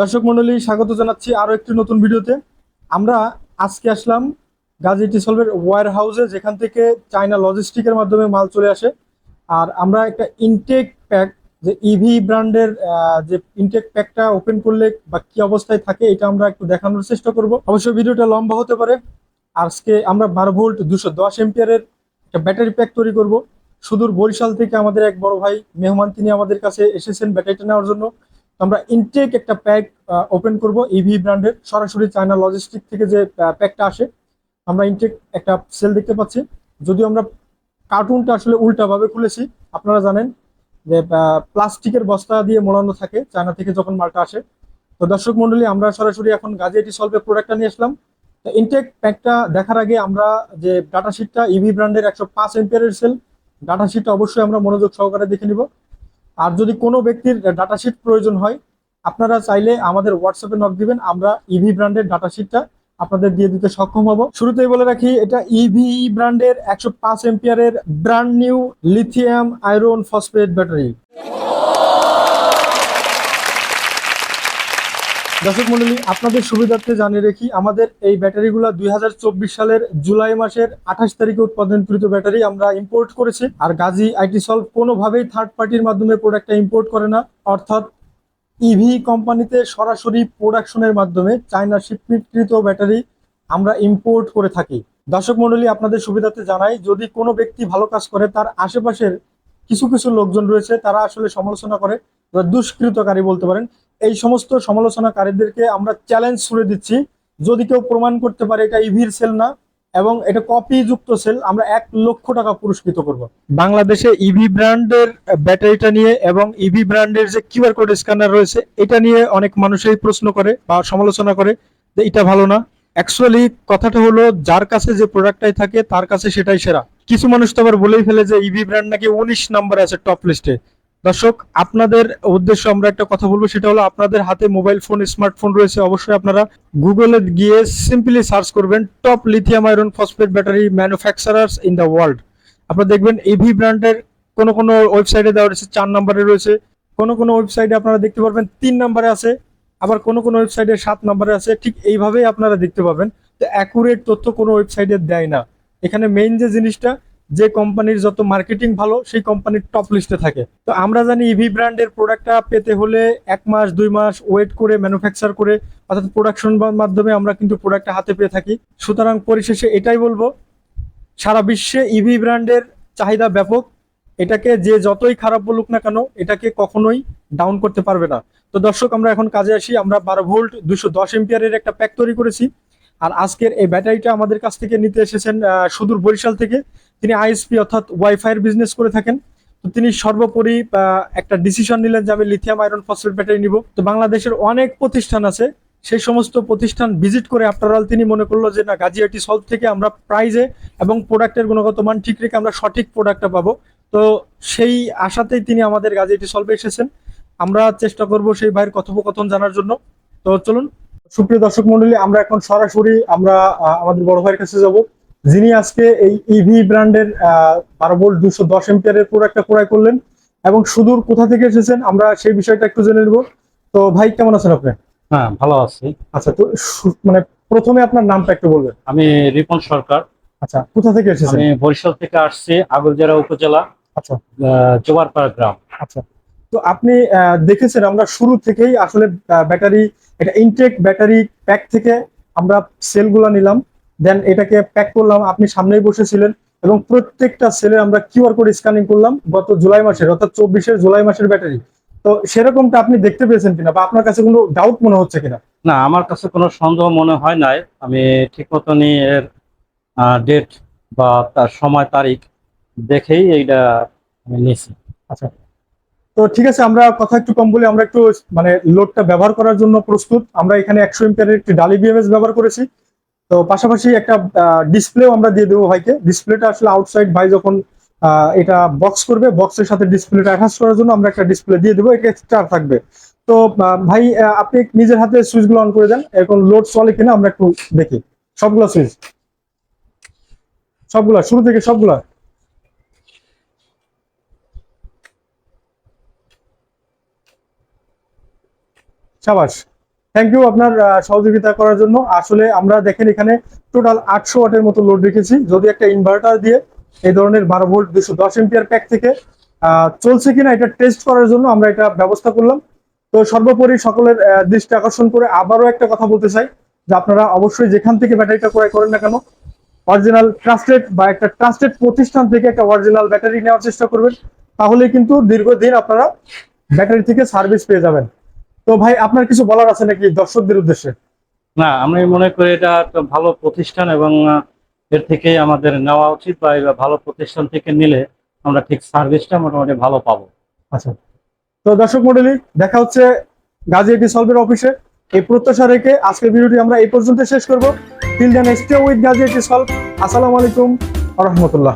দর্শক মন্ডলী, স্বাগত জানাচ্ছি আরও একটি নতুন ভিডিওতে। আমরা আজকে আসলাম গাজী টিসলভের ওয়ার হাউসে যেখান থেকে চায়না লজিস্টিকের মাধ্যমে মাল চলে আসে। আর আমরা একটা ইনটেক প্যাক যে ইভি ব্র্যান্ডের যে ইনটেক প্যাকটা ওপেন করলে বা কি অবস্থায় থাকে, এটা আমরা একটু দেখানোর চেষ্টা করব। অবশ্যই ভিডিওটা লম্বা হতে পারে। আজকে আমরা বারো ভোল্ট দুশো দশ এম্পিয়ারের একটা ব্যাটারি প্যাক তৈরি করব। সুদূর বরিশাল থেকে আমাদের এক বড় ভাই মেহমান, তিনি আমাদের কাছে এসেছেন ব্যাটারিটা নেওয়ার জন্য। আমরা ইনটেক একটা প্যাক ওপেন করব ইভি ব্র্যান্ডের সরাসরি চায়না লজিস্টিক থেকে যে প্যাকটা আসে, আমরা ইনটেক একটা সেল দেখতে পাচ্ছি। যদিও আমরা কার্টুনটা আসলে উল্টাভাবে খুলেছি, আপনারা জানেন যে প্লাস্টিকের বস্তা দিয়ে মোড়ানো থাকে চায়না থেকে যখন মালটা আসে। তো দর্শক মন্ডলী, আমরা সরাসরি এখন গাজিয়াটি সলভে প্রোডাক্টটা নিয়ে আসলাম। তো ইনটেক প্যাকটা দেখার আগে আমরা যে ডাটা শিটটা ইভি ব্র্যান্ডের একশো পাঁচ এম্পিয়ারের সেল ডাটা শিটটা অবশ্যই আমরা মনোযোগ সহকারে দেখে নিব। আর যদি কোনো ব্যক্তির ডাটা শিট প্রয়োজন হয়, আপনারা চাইলে আমাদের হোয়াটসঅ্যাপে নক দিবেন, আমরা ইভি ব্র্যান্ডের ডাটা শিটটা আপনাদের দিয়ে দিতে সক্ষম হব। শুরুতেই বলে রাখি, এটা ইভি ব্র্যান্ডের একশো পাঁচ এম্পিয়ারের brand new lithium iron phosphate battery দর্শক মন্ডলী, আপনাদের সুবিধার্থে জানিয়ে রাখি, আমাদের এই ব্যাটারিগুলো দুই হাজার চব্বিশ সালের জুলাই মাসের আঠাশ তারিখে উৎপাদনকৃত ব্যাটারি আমরা ইম্পোর্ট করেছি। আর গাজী আইটি সলভ কোনোভাবেই থার্ড পার্টির মাধ্যমে প্রোডাক্টটা ইম্পোর্ট করে না। অর্থাৎ ইভি কোম্পানিতে সরাসরি প্রোডাকশনের মাধ্যমে চায়না শিপমেন্টকৃত ব্যাটারি আমরা ইম্পোর্ট করে থাকি। দর্শক মন্ডলী, আপনাদের সুবিধাতে জানাই, যদি কোনো ব্যক্তি ভালো কাজ করে, তার আশেপাশের কিছু কিছু লোকজন রয়েছে, তারা আসলে সমালোচনা করে দুষ্কৃতকারী বলতে পারেন। এই সমস্ত সমালোচনাকারীদেরকে আমরা চ্যালেঞ্জ ছুড়ে দিচ্ছি। যদি কেউ প্রমাণ করতে পারে এটা ইভির সেল না এবং এটা কপি যুক্ত সেল আমরা এক লক্ষ টাকা পুরস্কৃত করব। বাংলাদেশে ইভি ব্র্যান্ডের ব্যাটারিটা নিয়ে এবং ইভি ব্র্যান্ডের যে কিউআর কোড স্ক্যানার রয়েছে, এটা নিয়ে অনেক মানুষই প্রশ্ন করে বা সমালোচনা করে যে এটা ভালো না। অ্যাকচুয়ালি কথাটা হলো, যার কাছে যে প্রোডাক্টটাই থাকে, তার কাছে সেটাই সেরা। কিছু মানুষ তো আবার বলেই ফেলে যে ইভি ব্র্যান্ড নাকি উনিশ নাম্বার আছে টপ লিস্টে দর্শক, আপনাদের উদ্দেশ্য আমরা একটা কথা বলব, সেটা হলো আপনাদের হাতে মোবাইল ফোন, স্মার্টফোন রয়েছে। অবশ্যই আপনারা গুগলে গিয়ে সিম্পলি সার্চ করবেন, top lithium iron phosphate battery manufacturers in the world. আপনারা দেখবেন এভি ব্র্যান্ডের কোনো কোনো ওয়েবসাইটে দেওয়া রয়েছে, চার নম্বরে রয়েছে। কোনো কোনো ওয়েবসাইটে আপনারা দেখতে পারবেন, তিন নম্বরে আছে। আবার কোনো কোনো ওয়েবসাইটে সাত নম্বরে আছে, ঠিক এইভাবেই আপনারা দেখতে পাবেন। তো অ্যাকুরেট তথ্য কোনো ওয়েবসাইটে দেয় না। এখানে মেইন যে জিনিসটা যে কোম্পানির যত মার্কেটিং ভালো, সেই কোম্পানির টপ লিস্টে থাকে। তো আমরা জানি ইভি ব্র্যান্ডের প্রোডাক্টটা পেতে হলে এক মাস, দুই মাস ওয়েট করে ম্যানুফ্যাকচার করে, অর্থাৎ প্রোডাকশন মাধ্যমে আমরা কিন্তু প্রোডাক্টটা হাতে পেয়ে থাকি। সুতরাং পরিশেষে এটাই বলব, সারা বিশ্বে ইভি ব্র্যান্ডের চাহিদা ব্যাপক। এটাকে যে যতই খারাপ বলুক না কেন, এটাকে কখনোই ডাউন করতে পারবে না। তো দর্শক, আমরা এখন কাজে আসি। আমরা বারো ভোল্ট দুশো দশ এম্পিয়ারের একটা প্যাক তৈরি করেছি। আর আজকের এই ব্যাটারিটা আমাদের কাছ থেকে নিতে এসেছেন সুদূর বরিশাল থেকে। তিনি আইএসপি অর্থাৎ ওয়াইফাইয়ের বিজনেস করে থাকেন। তো তিনি সর্বোপরি একটা ডিসিশন নিলেন যে আমি লিথিয়াম আয়রন ফসফেট ব্যাটারি নিব। তো বাংলাদেশের অনেক প্রতিষ্ঠান আছে, সেই সমস্ত প্রতিষ্ঠান ভিজিট করে আফটার অল তিনি মনে করল যে, না, গাজিয়াটি সলভ থেকে আমরা প্রাইজে এবং প্রোডাক্টের গুণগত মান ঠিক রেখে আমরা সঠিক প্রোডাক্টটা পাবো। তো সেই আশাতেই তিনি আমাদের গাজিয়াটি সলভে এসেছেন। আমরা চেষ্টা করব সেই ভাইয়ের কথোপকথন জানার জন্য। তো চলুন সুপ্রিয় দর্শক মন্ডলী আমরা এখন সরাসরি আমরা আমাদের বড় ভাইয়ের কাছে যাব। যিনি আজকে এই ইভি ব্র্যান্ডের বারো ভোল্ট দুশো দশ এম্পিয়ারের প্রোডাক্টটা ক্রয় করলেন এবং সুদূর কোথা থেকে এসেছেন আমরা সেই বিষয়টা একটু জেনে নেব। তো ভাই কেমন আছেন আপনি? হ্যাঁ ভালো আছি। আচ্ছা তো মানে প্রথমে আপনার নামটা একটু বলবেন। আমি রিপন সরকার। আচ্ছা কোথা থেকে এসেছেন? আমি বরিশাল থেকে আসছি আগরজেরা উপজেলা আচ্ছা। জোয়ারপাড়া গ্রাম। আচ্ছা। তো আপনি দেখেছেন আমরা শুরু থেকেই আসলে ব্যাটারি এটা ইনটেক ব্যাটারি প্যাক থেকে আমরা সেলগুলো নিলাম দেন এটাকে প্যাক করলাম আপনি সামনেই বসেছিলেন এবং প্রত্যেকটা সেলে আমরা কিউআর কোড স্ক্যানিং করলাম গত জুলাই মাসের অর্থাৎ চব্বিশের জুলাই মাসের ব্যাটারি তো সেরকমটা আপনি দেখতে পেয়েছেন কিনা বা আপনার কাছে কোনো ডাউট মনে হচ্ছে কিনা? না আমার কাছে কোনো সন্দেহ মনে হয় নাই। আমি ঠিক মতনই এর ডেট বা তার সময় তারিখ দেখেই এইটা আমি নিয়েছি। আচ্ছা। তো ঠিক আছে, আমরা কথা একটু কম বলি, আমরা একটু মানে লোডটা ব্যবহার করার জন্য প্রস্তুত। আমরা এখানে একশো এম্পিয়ারের একটি ডালি বিএমএস ব্যবহার করেছি। তো পাশাপাশি একটা ডিসপ্লেও আমরা দিয়ে দেবো ভাইকে। ডিসপ্লেটা আসলে আউটসাইড ভাই যখন এটা বক্স করবে বক্সের সাথে ডিসপ্লেটা অ্যাটাচ করার জন্য আমরা একটা ডিসপ্লে দিয়ে দেবো, এটা এক্সট্রা থাকবে। তো ভাই আপনি নিজের হাতে সুইচগুলো অন করে দেন এখন লোড চলে কিনা আমরা একটু দেখি। সবগুলা সুইচ সবগুলা, শুরু থেকে সবগুলা? সাবাস থ্যাংক ইউ আপনার সহযোগিতা করার জন্য। আসলে আমরা দেখেন এখানে টোটাল আটশো ওয়াটের মতো লোড রেখেছি। যদি একটা ইনভার্টার দিয়ে এই ধরনের বারো ভোল্ট দুশো দশ এম্পিয়ার প্যাক থেকে চলছে কিনা এটা টেস্ট করার জন্য আমরা এটা ব্যবস্থা করলাম। তো সর্বোপরি সকলের দৃষ্টি আকর্ষণ করে আবারও একটা কথা বলতে চাই, যে আপনারা অবশ্যই যেখান থেকে ব্যাটারিটা ক্রয় করেন না কেন অরিজিনাল ট্রাস্টেড বা একটা ট্রাস্টেড প্রতিষ্ঠান থেকে একটা অরিজিনাল ব্যাটারি নেওয়ার চেষ্টা করবেন। তাহলে কিন্তু দীর্ঘদিন আপনারা ব্যাটারি থেকে সার্ভিস পেয়ে যাবেন। তো ভাই আপনার কিছু বলার আছে নাকি দর্শকদের উদ্দেশ্যে? না আমি মনে করি এটা একটা ভালো প্রতিষ্ঠান এবং এর থেকে আমাদের নেওয়া উচিত বা ভালো প্রতিষ্ঠান থেকে নিলে আমরা ঠিক সার্ভিসটা মোটামুটি ভালো পাবো। আচ্ছা। তো দর্শক মন্ডলী দেখা হচ্ছে গাজী এটি সলভের অফিসে। এই প্রত্যাশা রেখে আজকের ভিডিওটি আমরা এই পর্যন্ত শেষ করব। Till then stay with Gazi IT solve. আসসালামু আলাইকুম রহমতুল্লাহ।